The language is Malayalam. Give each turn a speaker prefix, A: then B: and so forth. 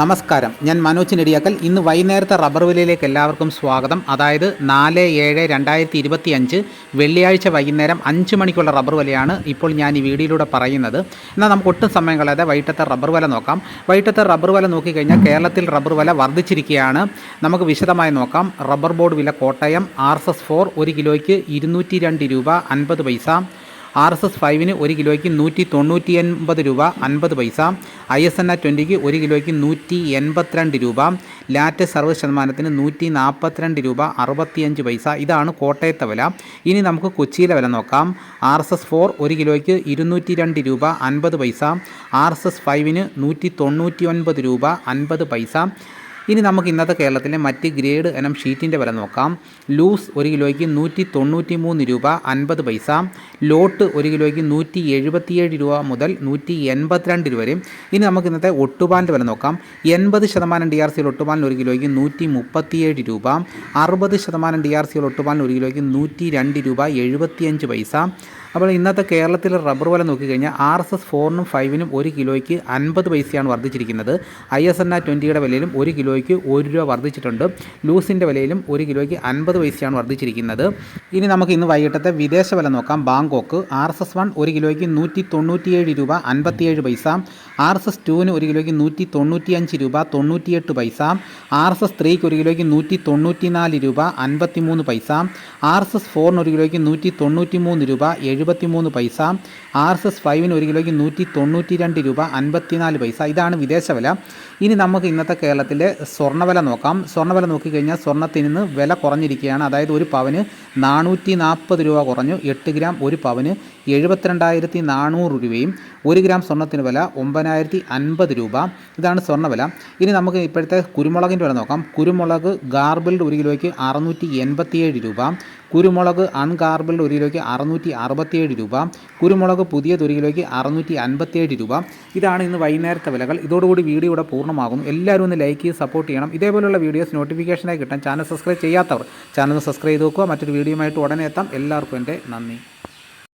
A: നമസ്കാരം. ഞാൻ മനോജ് നെടിയാക്കൽ. ഇന്ന് വൈകുന്നേരത്തെ റബ്ബർ വിലയിലേക്ക് എല്ലാവർക്കും സ്വാഗതം. അതായത് നാല് ഏഴ് രണ്ടായിരത്തി ഇരുപത്തി അഞ്ച് വെള്ളിയാഴ്ച വൈകുന്നേരം അഞ്ച് മണിക്കുള്ള റബ്ബർ വിലയാണ് ഇപ്പോൾ ഞാൻ ഈ വീഡിയോയിലൂടെ പറയുന്നത്. എന്നാൽ നമുക്ക് ഒട്ടും സമയം കളയാതെ വൈകിട്ടത്തെ റബ്ബർ വില നോക്കാം. വൈകിട്ടത്തെ റബ്ബർ വില നോക്കിക്കഴിഞ്ഞാൽ കേരളത്തിൽ റബ്ബർ വില വർദ്ധിച്ചിരിക്കുകയാണ്. നമുക്ക് വിശദമായി നോക്കാം. റബ്ബർ ബോർഡ് വില Kottayam R S S four ഒരു കിലോയ്ക്ക് ഇരുന്നൂറ്റി രണ്ട് രൂപ അൻപത് പൈസ. ആർ എസ് എസ് ഫൈവിന് ഒരു കിലോയ്ക്ക് നൂറ്റി തൊണ്ണൂറ്റി എൺപത് രൂപ അൻപത് പൈസ ഐ എസ് എൻ ആർ ട്വന്റിക്ക് ഒരു കിലോയ്ക്ക് നൂറ്റി എൺപത്തിരണ്ട് രൂപ ലാറ്റ് സർവ് ശതമാനത്തിന് നൂറ്റി നാൽപ്പത്തിരണ്ട് രൂപ അറുപത്തിയഞ്ച് പൈസ. ഇതാണ് കോട്ടയത്തെ വില. ഇനി നമുക്ക് കൊച്ചിയിലെ വില നോക്കാം. ആർ എസ് എസ് ഫോർ ഒരു കിലോയ്ക്ക് ഇരുന്നൂറ്റി രണ്ട് രൂപ അൻപത് പൈസ ആർ എസ് എസ് ഫൈവിന് നൂറ്റി തൊണ്ണൂറ്റി ഒൻപത് രൂപ അൻപത് പൈസ ഇനി നമുക്ക് ഇന്നത്തെ കേരളത്തിലെ മറ്റ് ഗ്രേഡ് ഇനം ഷീറ്റിന്റെ വില നോക്കാം. ലൂസ് ഒരു കിലോയ്ക്ക് നൂറ്റി തൊണ്ണൂറ്റി മൂന്ന് രൂപ അൻപത് പൈസ. ലോട്ട് ഒരു കിലോയ്ക്ക് നൂറ്റി എഴുപത്തിയേഴ് രൂപ മുതൽ നൂറ്റി എൺപത്തിരണ്ട് രൂപ വരെയും. ഇനി നമുക്ക് ഇന്നത്തെ ഒട്ടുപാലിന്റെ വില നോക്കാം. എൺപത് ശതമാനം ഡി ആർ സിയിൽ ഒട്ടുപാലിന് ഒരു കിലോയ്ക്ക് നൂറ്റി മുപ്പത്തിയേഴ് രൂപ. അറുപത് ശതമാനം ഡി ആർ സിയിൽ ഒട്ടുപാലിന് ഒരു കിലോയ്ക്ക് നൂറ്റി രണ്ട് രൂപ എഴുപത്തിയഞ്ച് പൈസ. അപ്പോൾ ഇന്നത്തെ കേരളത്തിലെ റബ്ബർ വില നോക്കിക്കഴിഞ്ഞാൽ ആർ എസ് എസ് ഫോറിനും ഫൈവിനും ഒരു കിലോയ്ക്ക് അൻപത് പൈസയാണ് വർദ്ധിച്ചിരിക്കുന്നത്. ഐ എസ് എൻ ആർ ട്വന്റിയുടെ വിലയിലും ഒരു കിലോയ്ക്ക് ഒരു രൂപ വർദ്ധിച്ചിട്ടുണ്ട്. ലൂസിന്റെ വിലയിലും ഒരു കിലോയ്ക്ക് അൻപത് പൈസയാണ് വർദ്ധിച്ചിരിക്കുന്നത്. ഇനി നമുക്ക് ഇന്ന് വൈകിട്ടത്തെ വിദേശ വില നോക്കാം. Bangkok R S S one ഒരു കിലോയ്ക്ക് നൂറ്റി തൊണ്ണൂറ്റിയേഴ് രൂപ അൻപത്തിയേഴ് പൈസ. ആർ എസ് എസ് ടുവിന് ഒരു കിലോയ്ക്ക് നൂറ്റി തൊണ്ണൂറ്റിയഞ്ച് രൂപ തൊണ്ണൂറ്റിയെട്ട് പൈസ. ആർ എസ് എസ് ത്രീക്ക് ഒരു കിലോയ്ക്ക് നൂറ്റി തൊണ്ണൂറ്റിനാല് രൂപ അൻപത്തിമൂന്ന് പൈസ. ആർ എസ് എസ് ഫോറിന് ഒരു കിലോയ്ക്ക് നൂറ്റി തൊണ്ണൂറ്റി മൂന്ന് രൂപ എഴുപത്തിമൂന്ന് പൈസ ആർ എസ് എസ് ഫൈവിന് ഒരു കിലോയ്ക്ക് നൂറ്റി തൊണ്ണൂറ്റി രണ്ട് രൂപ അൻപത്തിനാല് പൈസ. ഇതാണ് വിദേശ വില ഇനി നമുക്ക് ഇന്നത്തെ കേരളത്തിലെ സ്വർണവില നോക്കാം. സ്വർണവില നോക്കിക്കഴിഞ്ഞാൽ സ്വർണത്തിന് ഇന്ന് വില കുറഞ്ഞിരിക്കുകയാണ്. അതായത് ഒരു പവന് നാനൂറ്റി നാൽപ്പത് രൂപ കുറഞ്ഞു. എട്ട് ഗ്രാം ഒരു പവന് എഴുപത്തിരണ്ടായിരത്തി നാനൂറ് രൂപയും ഒരു ഗ്രാം സ്വർണത്തിന് വില ഒമ്പതിനായിരത്തി അൻപത് രൂപ. ഇതാണ് സ്വർണവില ഇനി നമുക്ക് ഇപ്പോഴത്തെ കുരുമുളകിന്റെ വില നോക്കാം. കുരുമുളക് ഗാർബിൾഡ് ഒരു കിലോയ്ക്ക് അറുന്നൂറ്റി എൺപത്തിയേഴ് രൂപ. കുരുമുളക് അൺകാർബിൾഡ് ഒരു കിലോയ്ക്ക് അറുന്നൂറ്റി അറുപത്തിയേഴ് രൂപ കുരുമുളക് പുതിയത് ഒരു കിലോയ്ക്ക് അറുന്നൂറ്റി അൻപത്തിയേഴ് രൂപ. ഇതാണ് ഇന്ന് വൈകുന്നേരത്തെ വിലകൾ. ഇതോടുകൂടി വീഡിയോ ഇവിടെ പൂർണമാകുന്നു. എല്ലാവരും ഒന്ന് ലൈക്ക് ചെയ്ത് സപ്പോർട്ട് ചെയ്യണം. ഇതേപോലുള്ള വീഡിയോസ് നോട്ടിഫിക്കേഷനായി കിട്ടാൻ ചാനൽ സബ്സ്ക്രൈബ് ചെയ്യാത്തവർ ചാനൽ സബ്സ്ക്രൈബ് ചെയ്ത് നോക്കുക. മറ്റൊരു വീഡിയോയുമായിട്ട് ഉടനെ എത്താം. എല്ലാവർക്കും എന്റെ നന്ദി.